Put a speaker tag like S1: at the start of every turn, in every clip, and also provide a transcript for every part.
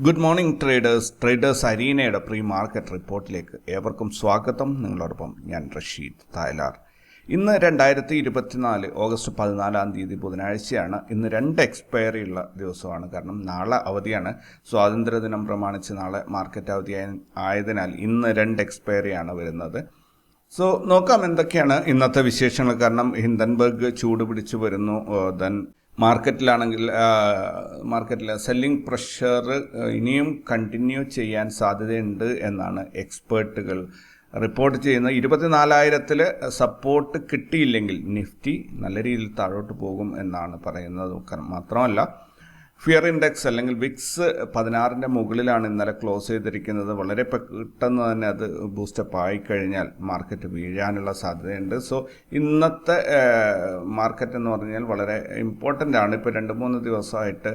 S1: Good morning traders traders അരീനയുടെ pre market റിപ്പോർട്ടിലേക്ക് ഏവർക്കും സ്വാഗതം. നിങ്ങളോടൊപ്പം ഞാൻ റഷീദ് തായലാർ. ഇന്ന് രണ്ടായിരത്തി ഇരുപത്തിനാല് ഓഗസ്റ്റ് പതിനാലാം തീയതി ബുധനാഴ്ചയാണ്. ഇന്ന് രണ്ട് എക്സ്പയറി ഉള്ള ദിവസമാണ്. കാരണം നാളെ അവധിയാണ്. സ്വാതന്ത്ര്യദിനം പ്രമാണിച്ച് നാളെ മാർക്കറ്റ് അവധി ആയതിനാൽ ഇന്ന് രണ്ട് എക്സ്പയറിയാണ് വരുന്നത്. സോ നോക്കാം എന്തൊക്കെയാണ് ഇന്നത്തെ വിശേഷങ്ങൾ. കാരണം ഹിന്ദൻബർഗ് ചൂട് പിടിച്ചു വരുന്നു. ദെൻ മാർക്കറ്റിലാണെങ്കിൽ മാർക്കറ്റിൽ സെല്ലിംഗ് പ്രഷർ ഇനിയും കണ്ടിന്യൂ ചെയ്യാൻ സാധ്യതയുണ്ട് എന്നാണ് എക്സ്പേർട്ടുകൾ റിപ്പോർട്ട് ചെയ്യുന്നത്. ഇരുപത്തിനാലായിരത്തിൽ സപ്പോർട്ട് കിട്ടിയില്ലെങ്കിൽ നിഫ്റ്റി നല്ല രീതിയിൽ താഴോട്ട് പോകും എന്നാണ് പറയുന്നത്. മാത്രമല്ല ഫിയർ ഇൻഡെക്സ് അല്ലെങ്കിൽ വിക്സ് പതിനാറിന്റെ മുകളിലാണ് ഇന്നലെ ക്ലോസ് ചെയ്തിരിക്കുന്നത്. വളരെ പെട്ടെന്ന് തന്നെ അത് ബൂസ്റ്റപ്പ് ആയിക്കഴിഞ്ഞാൽ മാർക്കറ്റ് വീഴാനുള്ള സാധ്യതയുണ്ട്. സോ ഇന്നത്തെ മാർക്കറ്റ് എന്ന് പറഞ്ഞാൽ വളരെ ഇമ്പോർട്ടന്റ് ആണ്. ഇപ്പോൾ രണ്ട് മൂന്ന് ദിവസമായിട്ട്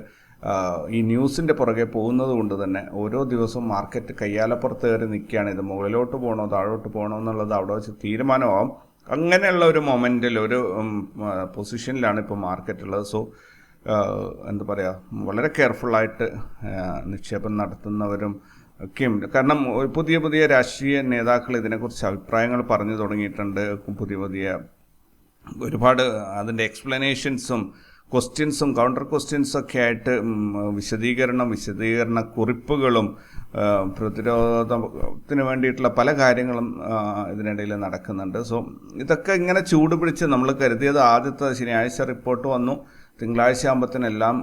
S1: ഈ ന്യൂസിന്റെ പുറകെ പോകുന്നത് കൊണ്ട് തന്നെ ഓരോ ദിവസവും മാർക്കറ്റ് കയ്യാലപ്പുറത്ത് കയറി നിൽക്കുകയാണ്. ഇത് മുകളിലോട്ട് പോകണോ താഴോട്ട് പോകണോ എന്നുള്ളത് അവിടെ വെച്ച് തീരുമാനമാവും. അങ്ങനെയുള്ള ഒരു മൊമെന്റിൽ ഒരു പൊസിഷനിലാണ് ഇപ്പോൾ മാർക്കറ്റ് ഉള്ളത്. സോ എന്താ പറയുക വളരെ കെയർഫുള്ളായിട്ട് നിക്ഷേപം നടത്തുന്നവരും ഒക്കെയും കാരണം പുതിയ പുതിയ രാഷ്ട്രീയ നേതാക്കൾ ഇതിനെക്കുറിച്ച് അഭിപ്രായങ്ങൾ പറഞ്ഞു തുടങ്ങിയിട്ടുണ്ട്. പുതിയ പുതിയ ഒരുപാട് അതിന്റെ എക്സ്പ്ലനേഷൻസും ക്വസ്റ്റ്യൻസും കൗണ്ടർ ക്വസ്റ്റ്യൻസൊക്കെ ആയിട്ട് വിശദീകരണം വിശദീകരണ കുറിപ്പുകളും പ്രതിരോധത്തിന് വേണ്ടിയിട്ടുള്ള പല കാര്യങ്ങളും ഇതിനിടയിൽ നടക്കുന്നുണ്ട്. സോ ഇതൊക്കെ ഇങ്ങനെ ചൂടുപിടിച്ച് നമ്മൾ കരുതിയത് ആദ്യത്തെ ശനിയാഴ്ച റിപ്പോർട്ട് വന്നു. തിങ്കളാഴ്ച ആകുമ്പത്തിനെല്ലാം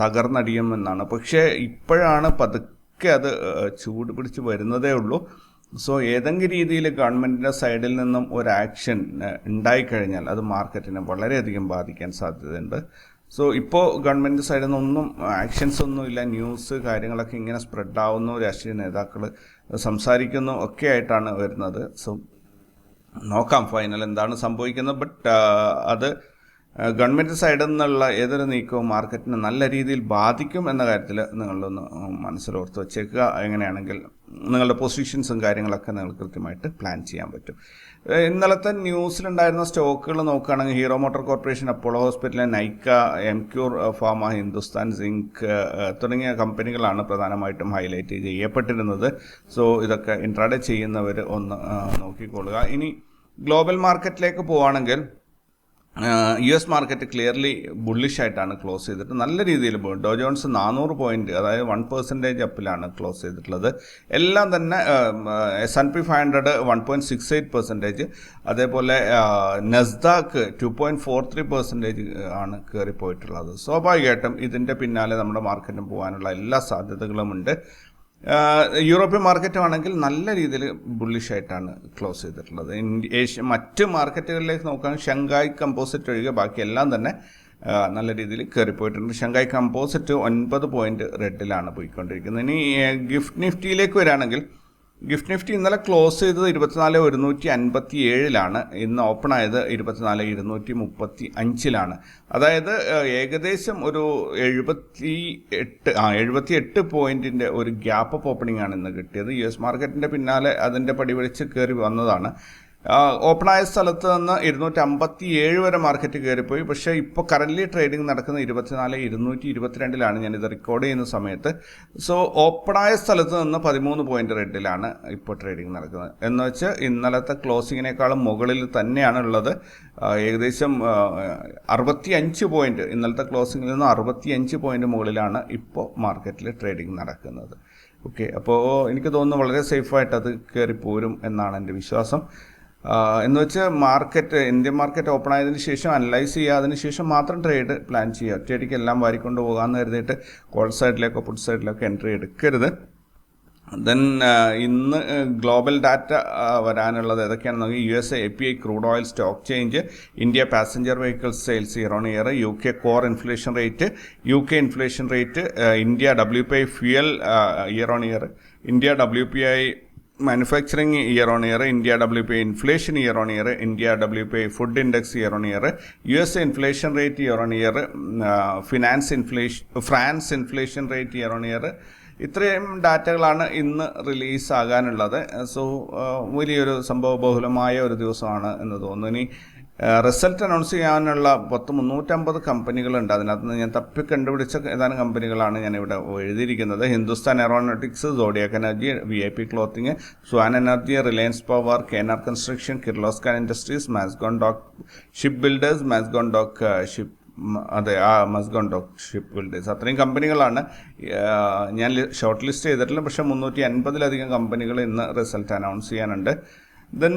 S1: തകർന്നടിയുമെന്നാണ്. പക്ഷേ ഇപ്പോഴാണ് പതുക്കെ അത് ചൂട് പിടിച്ച് വരുന്നതേ ഉള്ളൂ. സോ ഏതെങ്കിലും രീതിയിൽ ഗവൺമെന്റിന്റെ സൈഡിൽ നിന്നും ഒരു ആക്ഷൻ ഉണ്ടായിക്കഴിഞ്ഞാൽ അത് മാർക്കറ്റിനെ വളരെയധികം ബാധിക്കാൻ സാധ്യതയുണ്ട്. സോ ഇപ്പോൾ ഗവൺമെന്റ് സൈഡിൽ നിന്നൊന്നും ആക്ഷൻസ് ഒന്നുമില്ല ന്യൂസ് കാര്യങ്ങളൊക്കെ ഇങ്ങനെ സ്പ്രെഡ് ആവുന്നു രാഷ്ട്രീയ നേതാക്കൾ സംസാരിക്കുന്നു. ഒക്കെ ആയിട്ടാണ് വരുന്നത്. സോ നോക്കാം ഫൈനൽ എന്താണ് സംഭവിക്കുന്നത്. ബട്ട് അത് ഗവൺമെന്റ് സൈഡിൽ നിന്നുള്ള ഏതൊരു നീക്കവും മാർക്കറ്റിനെ നല്ല രീതിയിൽ ബാധിക്കും എന്ന കാര്യത്തിൽ നിങ്ങളൊന്ന് മനസ്സിലോർത്ത് വെച്ചേക്കുക. എങ്ങനെയാണെങ്കിൽ നിങ്ങളുടെ പൊസിഷൻസും കാര്യങ്ങളൊക്കെ നിങ്ങൾ കൃത്യമായിട്ട് പ്ലാൻ ചെയ്യാൻ പറ്റും. ഇന്നലത്തെ ന്യൂസിലുണ്ടായിരുന്ന സ്റ്റോക്കുകൾ നോക്കുകയാണെങ്കിൽ Hero motor corporation Apollo hospital Nykaa Emcure pharma Hindustan zinc തുടങ്ങിയ കമ്പനികളാണ് പ്രധാനമായിട്ടും ഹൈലൈറ്റ് ചെയ്യപ്പെട്ടിരുന്നത്. സോ ഇതൊക്കെ ഇൻട്രാഡേ ചെയ്യുന്നവർ ഒന്ന് നോക്കിക്കൊള്ളുക. ഇനി ഗ്ലോബൽ മാർക്കറ്റിലേക്ക് പോവുകയാണെങ്കിൽ U S market clearly bullish ആയിട്ടാണ് ക്ലോസ് ചെയ്തിട്ട് നല്ല രീതിയിൽ പോയി ഡോ ജോൺസ് നാനൂറ് പോയിന്റ് അതായത് വൺ പെർസെന്റേജ് അപ്പിലാണ് ക്ലോസ് ചെയ്തിട്ടുള്ളത്. എല്ലാം തന്നെ S N P five hundred one point six eight percentage അതേപോലെ Nasdaq two point four three percentage ആണ് കയറിപ്പോയിട്ടുള്ളത് സ്വാഭാവികമായിട്ടും ഇതിന്റെ പിന്നാലെ നമ്മുടെ മാർക്കറ്റിന് പോകാനുള്ള എല്ലാ സാധ്യതകളുമുണ്ട്. യൂറോപ്യൻ മാർക്കറ്റ് ആണെങ്കിൽ നല്ല രീതിയിൽ ബുള്ളിഷ് ആയിട്ടാണ് ക്ലോസ് ചെയ്തിട്ടുള്ളത്. ഏഷ്യ മറ്റ് മാർക്കറ്റുകളിലേക്ക് നോക്കുകയാണെങ്കിൽ ഷങ്കായ് കമ്പോസിറ്റ് ഒഴികെ ബാക്കി എല്ലാം തന്നെ നല്ല രീതിയിൽ കയറിപ്പോയിട്ടുണ്ട്. ഷങ്കായ് കമ്പോസിറ്റ് ഒൻപത് പോയിന്റ് റെഡിലാണ് പോയിക്കൊണ്ടിരിക്കുന്നത്. ഇനി ഗിഫ്റ്റ് നിഫ്റ്റിയിലേക്ക് വരികയാണെങ്കിൽ ഗിഫ്റ്റ് നിഫ്റ്റി ഇന്നലെ ക്ലോസ് ചെയ്തത് ഇരുപത്തിനാല് ഒരുന്നൂറ്റി അൻപത്തി ഏഴിലാണ് ഇന്ന് ഓപ്പൺ ആയത് ഇരുപത്തിനാല് ഇരുന്നൂറ്റി മുപ്പത്തി അഞ്ചിലാണ് അതായത് ഏകദേശം ഒരു എഴുപത്തി എട്ട് ആ എഴുപത്തി എട്ട് പോയിന്റിന്റെ ഒരു ഗ്യാപ്പ് ഓപ്പണിംഗ് ആണ് ഇന്ന് കിട്ടിയത്. യു എസ് മാർക്കറ്റിന്റെ പിന്നാലെ അതിന്റെ പടിവഴിച്ച് കയറി വന്നതാണ്. ഓപ്പണായ സ്ഥലത്ത് നിന്ന് ഇരുന്നൂറ്റി അമ്പത്തി ഏഴ് വരെ മാർക്കറ്റ് കയറിപ്പോയി. പക്ഷേ ഇപ്പോൾ കറന്റ്ലി ട്രേഡിംഗ് നടക്കുന്ന ഇരുപത്തിനാല് ഇരുന്നൂറ്റി ഇരുപത്തിരണ്ടിലാണ് ഞാനിത് റെക്കോർഡ് ചെയ്യുന്ന സമയത്ത്. സോ ഓപ്പണായ സ്ഥലത്ത് നിന്ന് പതിമൂന്ന് പോയിന്റ് റെഡിലാണ് ഇപ്പോൾ ട്രേഡിംഗ് നടക്കുന്നത്. എന്ന് വെച്ച് ഇന്നലത്തെ ക്ലോസിങ്ങിനേക്കാളും മുകളിൽ തന്നെയാണ് ഉള്ളത്. ഏകദേശം അറുപത്തി അഞ്ച് പോയിന്റ് ഇന്നലത്തെ ക്ലോസിങ്ങിൽ നിന്ന് അറുപത്തി അഞ്ച് പോയിന്റ് മുകളിലാണ് ഇപ്പോൾ മാർക്കറ്റിൽ ട്രേഡിംഗ് നടക്കുന്നത്. ഓക്കെ അപ്പോൾ എനിക്ക് തോന്നുന്നു വളരെ സേഫായിട്ട് അത് കയറി പോരും എന്നാണ് എന്റെ വിശ്വാസം. എന്ന് വെച്ചാൽ മാർക്കറ്റ് ഇന്ത്യൻ മാർക്കറ്റ് ഓപ്പൺ ആയതിന് ശേഷം അനലൈസ് ചെയ്യുക അതിന് ശേഷം മാത്രം ട്രേഡ് പ്ലാൻ ചെയ്യുക. ഒറ്റയടിക്ക് എല്ലാം വാരിക്കൊണ്ട് പോകാമെന്ന് കരുതിയിട്ട് കോൾ സൈഡിലേക്കോ പുട്ട് സൈഡിലേക്കോ എൻട്രി എടുക്കരുത്. ദെൻ ഇന്ന് ഗ്ലോബൽ ഡാറ്റ വരാനുള്ളത് ഏതൊക്കെയാണെന്ന് U S A P I crude oil stock change India passenger vehicle sales year on year U K core inflation rate U K inflation rate India W P I fuel year on year India W P I manufacturing year on year India W P inflation year on year India W P food index year on year U S inflation rate year on year finance inflation France inflation rate year on year ഇത്രയും ഡാറ്റകളാണ് ഇന്ന് release ആകാനുള്ളത്. So വലിയൊരു സംഭവബഹുലമായ ഒരു ദിവസമാണ് എന്ന് തോന്നുന്നു. ഇനി result announce ചെയ്യാനുള്ള പത്ത് മുന്നൂറ്റമ്പത് കമ്പനികളുണ്ട്. അതിനകത്ത് നിന്ന് ഞാൻ തപ്പി കണ്ടുപിടിച്ച ഏതാനും കമ്പനികളാണ് ഞാൻ ഇവിടെ എഴുതിയിരിക്കുന്നത്. Hindustan Aeronautics Zodiac Energy V I P clothing Swan Energy Reliance Power കെനാർ construction Kirloskar Industries Mazagon Dock Shipbuilders Mazagon Dock Ship അതെ ആ മസ്ഗോൺ ഡോക്ക് ഷിപ്പ് ബിൽഡേഴ്സ് അത്രയും കമ്പനികളാണ്. ഞാൻ ഷോർട്ട് ലിസ്റ്റ് ചെയ്തിട്ടില്ല. പക്ഷേ മുന്നൂറ്റി അൻപതിലധികം കമ്പനികൾ ഇന്ന് റിസൾട്ട് അനൗൺസ് ചെയ്യാനുണ്ട്. ദെൻ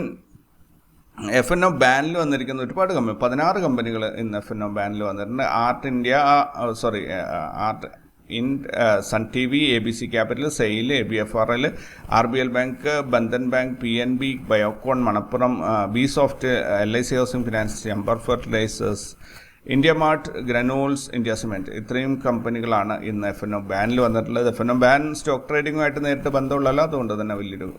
S1: എഫ് എൻ ഒ ബാനിൽ വന്നിരിക്കുന്ന ഒരുപാട് കമ്പനി പതിനാറ് കമ്പനികൾ ഇന്ന് എഫ് എൻ ഒ ബാനിൽ വന്നിട്ടുണ്ട്. Art India sorry art in sun T V A B C capital SAIL A B F R L R B L bank Bandhan bank P N B Biocon Manappuram B soft L I C housing finance Chambal fertilisers India mart granules India cement ഇത്രയും കമ്പനികളാണ് ഇന്ന് F N O ബാനിൽ വന്നിട്ടുള്ളത്. F N O ban stock ട്രേഡിങ്ങുമായിട്ട് നേരിട്ട് ബന്ധമുള്ളല്ലോ അതുകൊണ്ട് തന്നെ വലിയൊരു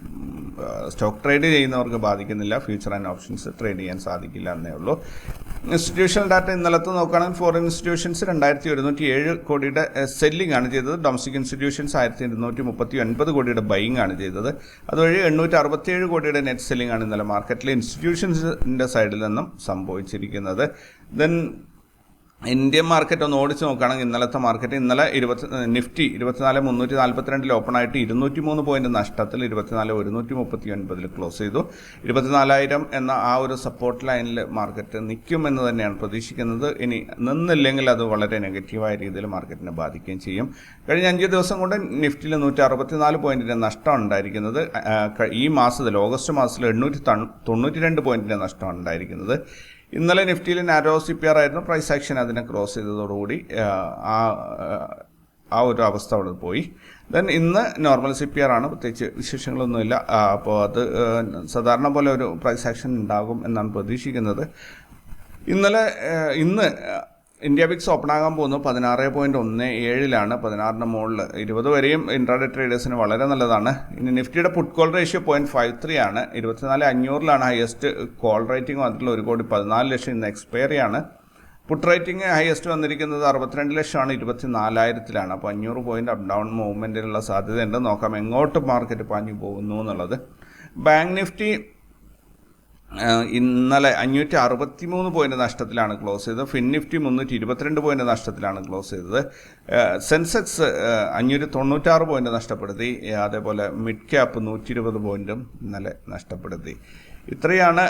S1: സ്റ്റോക്ക് ട്രേഡ് ചെയ്യുന്നവർക്ക് ബാധിക്കുന്നില്ല. ഫ്യൂച്ചർ ആൻഡ് ഓപ്ഷൻസ് ട്രേഡ് ചെയ്യാൻ സാധിക്കില്ല എന്നേ ഉള്ളൂ. ഇൻസ്റ്റിറ്റ്യൂഷണൽ ഡാറ്റ ഇന്നലത്തെ നോക്കുകയാണെങ്കിൽ ഫോറിൻ ഇൻസ്റ്റിറ്റ്യൂഷൻസ് രണ്ടായിരത്തി ഒരുന്നൂറ്റി ഏഴ് കോടിയുടെ സെല്ലിംഗ് ആണ് ചെയ്തത്. ഡൊമസ്റ്റിക് ഇൻസ്റ്റിറ്റ്യൂഷൻസ് ആയിരത്തി ഇരുന്നൂറ്റി മുപ്പത്തി ഒൻപത് കോടിയുടെ ബൈങ് ആണ് ചെയ്തത്. അതുവഴി എണ്ണൂറ്റി അറുപത്തിയേഴ് കോടിയുടെ നെറ്റ് സെല്ലിംഗ് ആണ് ഇന്നലെ മാർക്കറ്റിലെ ഇൻസ്റ്റിറ്റ്യൂഷൻസിന്റെ സൈഡിൽ നിന്നും സംഭവിച്ചിരിക്കുന്നത്. ദെൻ ഇന്ത്യൻ മാർക്കറ്റ് ഒന്ന് ഓടിച്ച് നോക്കുകയാണെങ്കിൽ ഇന്നലത്തെ മാർക്കറ്റ് ഇന്നലെ ഇരുപത്തി നിഫ്റ്റി ഇരുപത്തിനാല് മുന്നൂറ്റി നാൽപ്പത്തിരണ്ടിൽ ഓപ്പൺ ആയിട്ട് ഇരുന്നൂറ്റി മൂന്ന് പോയിന്റ് നഷ്ടത്തിൽ ഇരുപത്തിനാല് ഒരുന്നൂറ്റി മുപ്പത്തി ഒൻപതിൽ ക്ലോസ് ചെയ്തു. ഇരുപത്തിനാലായിരം എന്ന ആ ഒരു സപ്പോർട്ട് ലൈനിൽ മാർക്കറ്റ് നിൽക്കും എന്ന് തന്നെയാണ് പ്രതീക്ഷിക്കുന്നത്. ഇനി നിന്നില്ലെങ്കിൽ അത് വളരെ നെഗറ്റീവായ രീതിയിൽ മാർക്കറ്റിനെ ബാധിക്കുകയും ചെയ്യും. കഴിഞ്ഞ അഞ്ച് ദിവസം കൊണ്ട് നിഫ്റ്റിയിൽ നൂറ്റി അറുപത്തിനാല് പോയിന്റിന്റെ നഷ്ടം ഉണ്ടായിരിക്കുന്നത് ഈ മാസത്തിൽ ഓഗസ്റ്റ് മാസത്തിൽ എണ്ണൂറ്റി തൊണ്ണൂറ്റി രണ്ട് പോയിന്റിന്റെ നഷ്ടം ഉണ്ടായിരിക്കുന്നത്. ഇന്നലെ നിഫ്റ്റിയിൽ നാരോ സി പി ആർ ആയിരുന്നു പ്രൈസ് ആക്ഷൻ അതിനെ ക്രോസ് ചെയ്തതോടുകൂടി ആ, ആ ഒരു അവസ്ഥ അവിടെ പോയി. ദെൻ ഇന്ന് നോർമൽ സി പി ആർ ആണ് പ്രത്യേകിച്ച് വിശേഷങ്ങളൊന്നുമില്ല. അപ്പോൾ അത് സാധാരണ പോലെ ഒരു പ്രൈസ് ആക്ഷൻ ഉണ്ടാകും എന്നാണ് പ്രതീക്ഷിക്കുന്നത്. ഇന്നലെ ഇന്ന് ഇന്ത്യ ബിക്സ് ഓപ്പൺ ആകാൻ പോകുന്നത് പതിനാറ് പോയിന്റ് ഒന്ന് ഏഴിലാണ്. പതിനാറിന് മുകളിൽ ഇരുപത് വരെയും ഇൻട്രാഡേ ട്രേഡേഴ്സിന് വളരെ നല്ലതാണ്. ഇനി നിഫ്റ്റിയുടെ put call ratio point five three ആണ്. ഇരുപത്തിനാല് അഞ്ഞൂറിലാണ് ഹയസ്റ്റ് കോൾ റേറ്റിംഗ് വന്നിട്ടുള്ള ഒരു കോടി പതിനാല് ലക്ഷം ഇന്ന് എക്സ്പയറി ആണ്. പുട്ട് റേറ്റിംഗ് ഹയസ്റ്റ് വന്നിരിക്കുന്നത് അറുപത്തിരണ്ട് ലക്ഷമാണ് ഇരുപത്തിനാലായിരത്തിലാണ്. അപ്പോൾ അഞ്ഞൂറ് പോയിന്റ് അപ്പ് ഡൗൺ മൂവ്മെന്റിനുള്ള സാധ്യതയുണ്ട്. നോക്കാം എങ്ങോട്ട് മാർക്കറ്റ് പാഞ്ഞു പോകുന്നു എന്നുള്ളത്. ബാങ്ക് നിഫ്റ്റി ഇന്നലെ അഞ്ഞൂറ്റി അറുപത്തി മൂന്ന് പോയിന്റ് നഷ്ടത്തിലാണ് ക്ലോസ് ചെയ്തത്. ഫിൻ നിഫ്റ്റി മുന്നൂറ്റി ഇരുപത്തിരണ്ട് പോയിന്റ് നഷ്ടത്തിലാണ് ക്ലോസ് ചെയ്തത്. സെൻസെക്സ് അഞ്ഞൂറ്റി തൊണ്ണൂറ്റാറ് പോയിന്റ് നഷ്ടപ്പെടുത്തി. അതേപോലെ മിഡ് ക്യാപ്പ് നൂറ്റി ഇരുപത് പോയിന്റും ഇന്നലെ നഷ്ടപ്പെടുത്തി. ഇത്രയാണ്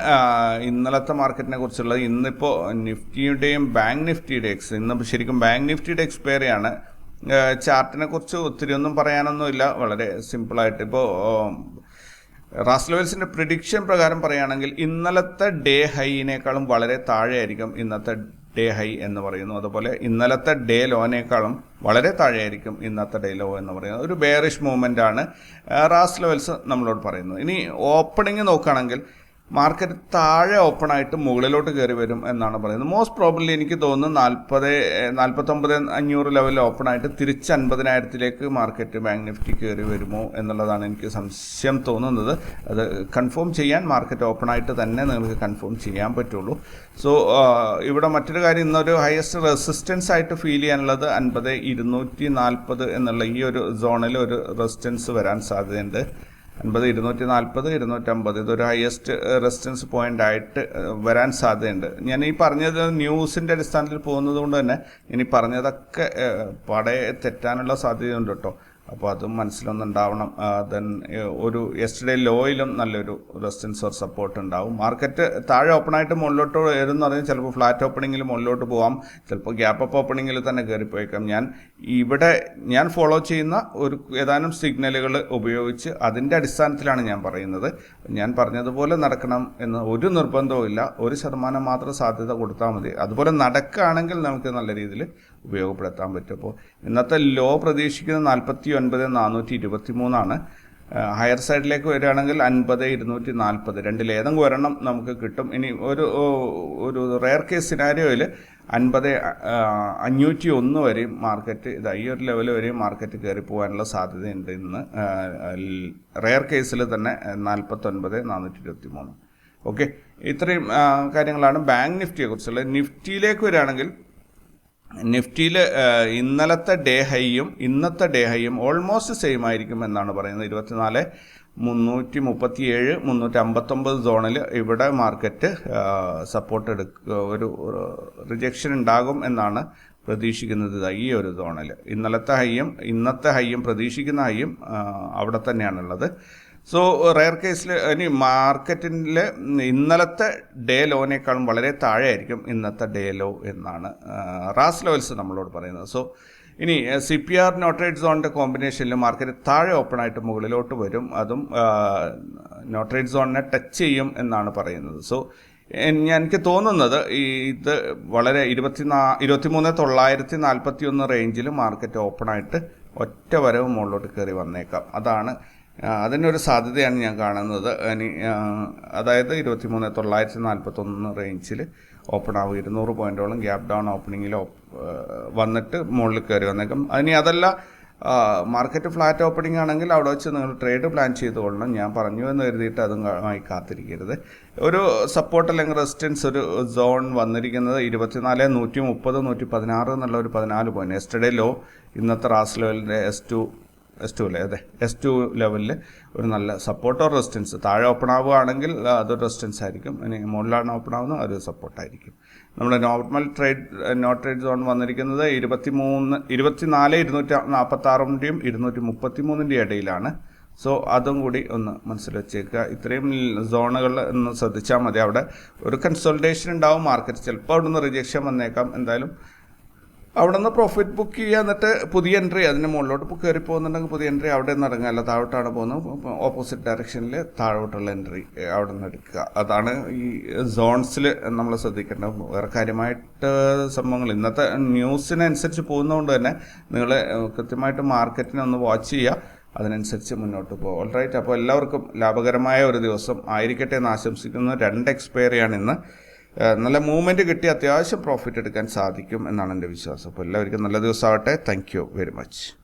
S1: ഇന്നലത്തെ മാർക്കറ്റിനെ കുറിച്ചുള്ളത്. ഇന്നിപ്പോൾ നിഫ്റ്റിയുടെയും ബാങ്ക് നിഫ്റ്റിയുടെ എക്സ് ഇന്ന് ശരിക്കും ബാങ്ക് നിഫ്റ്റിയുടെ എക്സ്പയറിയാണ് ചാർട്ടിനെ കുറിച്ച് ഒത്തിരി ഒന്നും പറയാനൊന്നുമില്ല. വളരെ സിമ്പിളായിട്ട് ഇപ്പോൾ റാസ് ലെവൽസിന്റെ പ്രിഡിക്ഷൻ പ്രകാരം പറയുകയാണെങ്കിൽ ഇന്നലത്തെ ഡേ ഹൈനേക്കാളും വളരെ താഴെയായിരിക്കും ഇന്നത്തെ ഡേ ഹൈ എന്ന് പറയുന്നു. അതുപോലെ ഇന്നലത്തെ ഡേ ലോനേക്കാളും വളരെ താഴെയായിരിക്കും ഇന്നത്തെ ഡേ ലോ എന്ന് പറയുന്നത് ഒരു ബെയറിഷ് മൂവ്മെന്റ് ആണ്. റാസ് ലെവൽസ് നമ്മളോട് പറയുന്നത് ഇനി ഓപ്പണിംഗ് നോക്കുകയാണെങ്കിൽ മാർക്കറ്റ് താഴെ ഓപ്പൺ ആയിട്ട് മുകളിലോട്ട് കയറി വരും എന്നാണ് പറയുന്നത്. മോസ്റ്റ് പ്രോബ്ലി എനിക്ക് തോന്നുന്നു നാൽപ്പത് നാൽപ്പത്തൊമ്പത് അഞ്ഞൂറ് ലെവലിൽ ഓപ്പൺ ആയിട്ട് തിരിച്ച് അൻപതിനായിരത്തിലേക്ക് മാർക്കറ്റ് ബാങ്ക് നിഫ്റ്റി കയറി വരുമോ എന്നുള്ളതാണ് എനിക്ക് സംശയം തോന്നുന്നത്. അത് കൺഫേം ചെയ്യാൻ മാർക്കറ്റ് ഓപ്പൺ ആയിട്ട് തന്നെ നിങ്ങൾക്ക് കൺഫേം ചെയ്യാൻ പറ്റുള്ളൂ. സോ ഇവിടെ മറ്റൊരു കാര്യം ഇന്നൊരു ഹയസ്റ്റ് റെസിസ്റ്റൻസ് ആയിട്ട് ഫീൽ ചെയ്യാനുള്ളത് അൻപത് ഇരുന്നൂറ്റി നാൽപ്പത് എന്നുള്ള ഈ ഒരു സോണിൽ ഒരു റെസിസ്റ്റൻസ് വരാൻ സാധ്യതയുണ്ട്. അൻപത് ഇരുന്നൂറ്റി നാൽപ്പത് ഇരുന്നൂറ്റമ്പത് ഇതൊരു ഹയസ്റ്റ് റെസിസ്റ്റൻസ് പോയിന്റ് ആയിട്ട് വരാൻ സാധ്യതയുണ്ട്. ഞാൻ ഈ പറഞ്ഞത് ന്യൂസിന്റെ അടിസ്ഥാനത്തിൽ പോകുന്നത് കൊണ്ട് തന്നെ ഇനി പറഞ്ഞതൊക്കെ പടയെ തെറ്റാനുള്ള സാധ്യതയുണ്ട് കേട്ടോ. അപ്പോൾ അതും മനസ്സിലൊന്നുണ്ടാവണം. ദെൻ ഒരു യെസ്റ്റർഡേ ലോയിലും നല്ലൊരു റെസിസ്റ്റൻസ് ഓർ സപ്പോർട്ട് ഉണ്ടാവും. മാർക്കറ്റ് താഴെ ഓപ്പൺ ആയിട്ട് മുകളിലോട്ട് വരുമെന്ന് പറഞ്ഞാൽ ചിലപ്പോൾ ഫ്ലാറ്റ് ഓപ്പണിങ്ങിൽ മുകളിലോട്ട് പോവാം. ചിലപ്പോൾ ഗ്യാപ്പ് അപ്പ് ഓപ്പണിങ്ങിൽ തന്നെ കയറിപ്പോയേക്കാം ഞാൻ ഇവിടെ ഞാൻ ഫോളോ ചെയ്യുന്ന ഒരു ഏതാനും സിഗ്നലുകൾ ഉപയോഗിച്ച് അതിന്റെ അടിസ്ഥാനത്തിലാണ് ഞാൻ പറയുന്നത്. ഞാൻ പറഞ്ഞതുപോലെ നടക്കണം എന്ന് ഒരു നിർബന്ധവും ഇല്ല ഒരു ശതമാനം മാത്രം സാധ്യത കൊടുത്താൽ മതി. അതുപോലെ നടക്കുകയാണെങ്കിൽ നമുക്ക് നല്ല രീതിയിൽ ഉപയോഗപ്പെടുത്താൻ പറ്റും. അപ്പോൾ ഇന്നത്തെ ലോ പ്രതീക്ഷിക്കുന്നത് നാൽപ്പത്തി ഒൻപത് നാനൂറ്റി ഇരുപത്തി മൂന്നാണ് ഹയർ സൈഡിലേക്ക് വരികയാണെങ്കിൽ അൻപത് ഇരുന്നൂറ്റി നാൽപ്പത് രണ്ടിൽ ഏതെങ്കിലും ഒരെണ്ണം നമുക്ക് കിട്ടും. ഇനി ഒരു ഒരു റെയർ കേസ് സിനാരിയോയിൽ അൻപത് അഞ്ഞൂറ്റി ഒന്ന് വരെയും മാർക്കറ്റ് ഇത് ഈ ഒരു ലെവൽ വരെയും മാർക്കറ്റ് കയറി പോകാനുള്ള സാധ്യതയുണ്ട് ഇന്ന്. റെയർ കേസിൽ തന്നെ നാൽപ്പത്തൊൻപത് നാനൂറ്റി ഇരുപത്തി മൂന്ന് ഓക്കെ ഇത്രയും കാര്യങ്ങളാണ്. ബാങ്ക് നിഫ്റ്റിയെ കുറിച്ചുള്ളത് നിഫ്റ്റിയിലേക്ക് വരികയാണെങ്കിൽ നിഫ്റ്റിയിൽ ഇന്നലത്തെ ഡേ ഹൈയും ഇന്നത്തെ ഡേ ഹൈയും ഓൾമോസ്റ്റ് സെയിം ആയിരിക്കും എന്നാണ് പറയുന്നത്. ഇരുപത്തിനാല് മുന്നൂറ്റി മുപ്പത്തി ഏഴ് മുന്നൂറ്റി അമ്പത്തൊമ്പത് സോണിൽ ഇവിടെ മാർക്കറ്റ് സപ്പോർട്ട് എടുക്കുക ഒരു റിജക്ഷൻ ഉണ്ടാകും എന്നാണ് പ്രതീക്ഷിക്കുന്നത്. ഈ ഒരു സോണിൽ ഇന്നലത്തെ ഹൈയും ഇന്നത്തെ ഹൈയും പ്രതീക്ഷിക്കുന്ന ഹൈയും അവിടെ തന്നെയാണുള്ളത്. സോ റയർ കേസിൽ ഇനി മാർക്കറ്റിൽ ഇന്നലത്തെ ഡേ ലോനേക്കാളും വളരെ താഴെ ആയിരിക്കും ഇന്നത്തെ ഡേ ലോ എന്നാണ് റാസ് ലെവൽസ് നമ്മളോട് പറയുന്നത്. സോ ഇനി സി പി ആർ നോട്രേഡ് സോണിന്റെ കോമ്പിനേഷനിൽ മാർക്കറ്റ് താഴെ ഓപ്പൺ ആയിട്ട് മുകളിലോട്ട് വരും. അതും നോട്രേഡ് സോണിനെ ടച്ച് ചെയ്യും എന്നാണ് പറയുന്നത്. സോ എനിക്ക് തോന്നുന്നത് ഇത് വളരെ ഇരുപത്തിനാ ഇരുപത്തിമൂന്ന് തൊള്ളായിരത്തി നാൽപ്പത്തി ഒന്ന് റേഞ്ചിൽ മാർക്കറ്റ് ഓപ്പൺ ആയിട്ട് ഒറ്റ വരവ് മുകളിലോട്ട് കയറി വന്നേക്കാം. അതാണ് അതിനൊരു സാധ്യതയാണ് ഞാൻ കാണുന്നത്. ഇനി അതായത് അതായത് ഇരുപത്തിമൂന്ന് തൊള്ളായിരത്തി നാൽപ്പത്തൊന്ന് റേഞ്ചിൽ ഓപ്പൺ ആവും. ഇരുന്നൂറ് പോയിന്റോളം ഗ്യാപ് ഡൗൺ ഓപ്പണിങ്ങിൽ വന്നിട്ട് മുകളിൽ കയറി വന്നേക്കും. ഇനി അതല്ല മാർക്കറ്റ് ഫ്ലാറ്റ് ഓപ്പണിംഗ് ആണെങ്കിൽ അവിടെ വെച്ച് നിങ്ങൾ ട്രേഡ് പ്ലാൻ ചെയ്തുകൊള്ളണം. ഞാൻ പറഞ്ഞു എന്ന് കരുതിയിട്ട് ആയി കാത്തിരിക്കരുത്. ഒരു സപ്പോർട്ട് അല്ലെങ്കിൽ റെസിസ്റ്റൻസ് ഒരു സോൺ വന്നിരിക്കുന്നത് ഇരുപത്തിനാല് നൂറ്റി മുപ്പത് നൂറ്റി പതിനാറ് എന്നുള്ള ഒരു പതിനാല് പോയിന്റ് എസ്റ്റർഡേ ലോ ഇന്നത്തെ റാസ് ലെവലിന്റെ എസ് ടു എസ് ടു അല്ലേ അതെ. എസ് ടു ലെവലിൽ ഒരു നല്ല സപ്പോർട്ട് ഓർ റെസിസ്റ്റൻസ് താഴെ ഓപ്പൺ ആവുകയാണെങ്കിൽ അതൊരു റെസിസ്റ്റൻസ് ആയിരിക്കും. ഇനി മുകളിലാണ് ഓപ്പൺ ആവുന്നത് അതൊരു സപ്പോർട്ടായിരിക്കും നമ്മുടെ normal trade no trade zone വന്നിരിക്കുന്നത് ഇരുപത്തി മൂന്ന് ഇരുപത്തിനാല് ഇരുന്നൂറ്റി നാൽപ്പത്തി ആറിന്റെയും ഇരുന്നൂറ്റി മുപ്പത്തി മൂന്നിന്റെയും ഇടയിലാണ്. സോ അതും കൂടി ഒന്ന് മനസ്സിൽ വെച്ചേക്കുക. ഇത്രയും സോണുകൾ ഒന്ന് ശ്രദ്ധിച്ചാൽ മതി. അവിടെ ഒരു കൺസൾട്ടേഷൻ ഉണ്ടാവും. മാർക്കറ്റ് ചിലപ്പോൾ അവിടെ നിന്ന് റിജക്ഷൻ വന്നേക്കാം. എന്തായാലും അവിടെ നിന്ന് പ്രോഫിറ്റ് ബുക്ക് ചെയ്യുക എന്നിട്ട് പുതിയ എൻട്രി അതിന് മുകളിലോട്ട് കയറി പോകുന്നുണ്ടെങ്കിൽ പുതിയ എൻട്രി അവിടെ നിന്ന് ഇറങ്ങുക. അല്ല താഴോട്ടാണ് പോകുന്നത്. ഓപ്പോസിറ്റ് ഡയറക്ഷനിൽ താഴോട്ടുള്ള എൻട്രി അവിടെ നിന്ന് എടുക്കുക. അതാണ് ഈ സോൺസിൽ നമ്മൾ ശ്രദ്ധിക്കേണ്ട വേറെ കാര്യമായിട്ട് സംഭവങ്ങൾ. ഇന്നത്തെ ന്യൂസിനനുസരിച്ച് പോകുന്നതുകൊണ്ട് തന്നെ നിങ്ങൾ കൃത്യമായിട്ട് മാർക്കറ്റിനെ ഒന്ന് വാച്ച് ചെയ്യുക. അതിനനുസരിച്ച് മുന്നോട്ട് പോകും ഓൾറൈറ്റ് അപ്പോൾ എല്ലാവർക്കും ലാഭകരമായ ഒരു ദിവസം ആയിരിക്കട്ടെ എന്ന് ആശംസിക്കുന്നു. രണ്ട് എക്സ്പയറിയാണ് ഇന്ന്. നല്ല മൂവ്മെന്റ് കിട്ടി അത്യാവശ്യം പ്രോഫിറ്റ് എടുക്കാൻ സാധിക്കും എന്നാണ് എന്റെ വിശ്വാസം. അപ്പോൾ എല്ലാവർക്കും നല്ല ദിവസമാകട്ടെ താങ്ക് യു വെരി മച്ച്